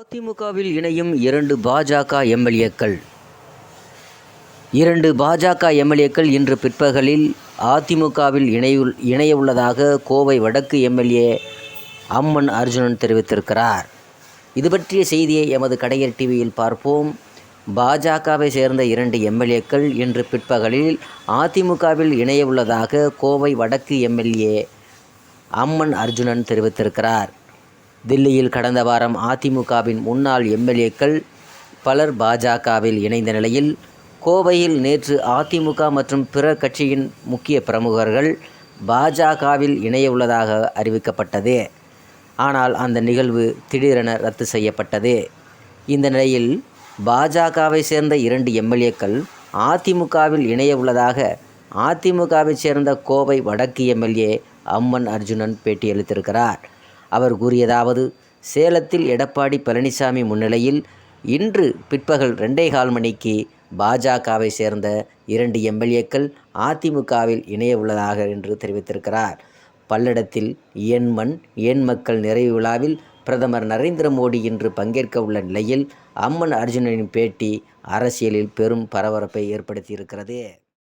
அதிமுகவில் இணையும் இரண்டு பாஜக எம்எல்ஏக்கள். இரண்டு பாஜக எம்எல்ஏக்கள் இன்று பிற்பகலில் அதிமுகவில் இணையுள் இணையவுள்ளதாக கோவை வடக்கு எம்எல்ஏ அம்மன் அர்ஜுனன் தெரிவித்திருக்கிறார். இது பற்றிய செய்தியை எமது கடையர் டிவியில் பார்ப்போம். பாஜகவை சேர்ந்த இரண்டு எம்எல்ஏக்கள் இன்று பிற்பகலில் அதிமுகவில் இணையவுள்ளதாக கோவை வடக்கு எம்எல்ஏ அம்மன் அர்ஜுனன் தெரிவித்திருக்கிறார். தில்லியில் கடந்த வாரம் அதிமுகவின் முன்னாள் எம்எல்ஏக்கள் பலர் பாஜகவில் இணைந்த நிலையில் கோவையில் நேற்று அதிமுக மற்றும் பிற கட்சியின் முக்கிய பிரமுகர்கள் பாஜகவில் இணையவுள்ளதாக அறிவிக்கப்பட்டது. ஆனால் அந்த நிகழ்வு திடீரென ரத்து செய்யப்பட்டது. இந்த நிலையில் பாஜகவை சேர்ந்த இரண்டு எம்எல்ஏக்கள் அதிமுகவில் இணைய உள்ளதாக அதிமுகவைச் சேர்ந்த கோவை வடக்கு எம்எல்ஏ அம்மன் அர்ஜுனன் பேட்டியளித்திருக்கிறார். அவர் கூறியதாவது சேலத்தில் எடப்பாடி பழனிசாமி முன்னிலையில் இன்று பிற்பகல் ரெண்டே கால் மணிக்கு பாஜகவை சேர்ந்த இரண்டு எம்எல்ஏக்கள் அதிமுகவில் இணைய உள்ளதாக என்று தெரிவித்திருக்கிறார். பல்லடத்தில் என் மண் என் மக்கள் நிறைவு விழாவில் பிரதமர் நரேந்திர மோடி இன்று பங்கேற்க உள்ள நிலையில் அம்மன் அர்ஜுனனின் பேட்டி அரசியலில் பெரும் பரபரப்பை ஏற்படுத்தியிருக்கிறது.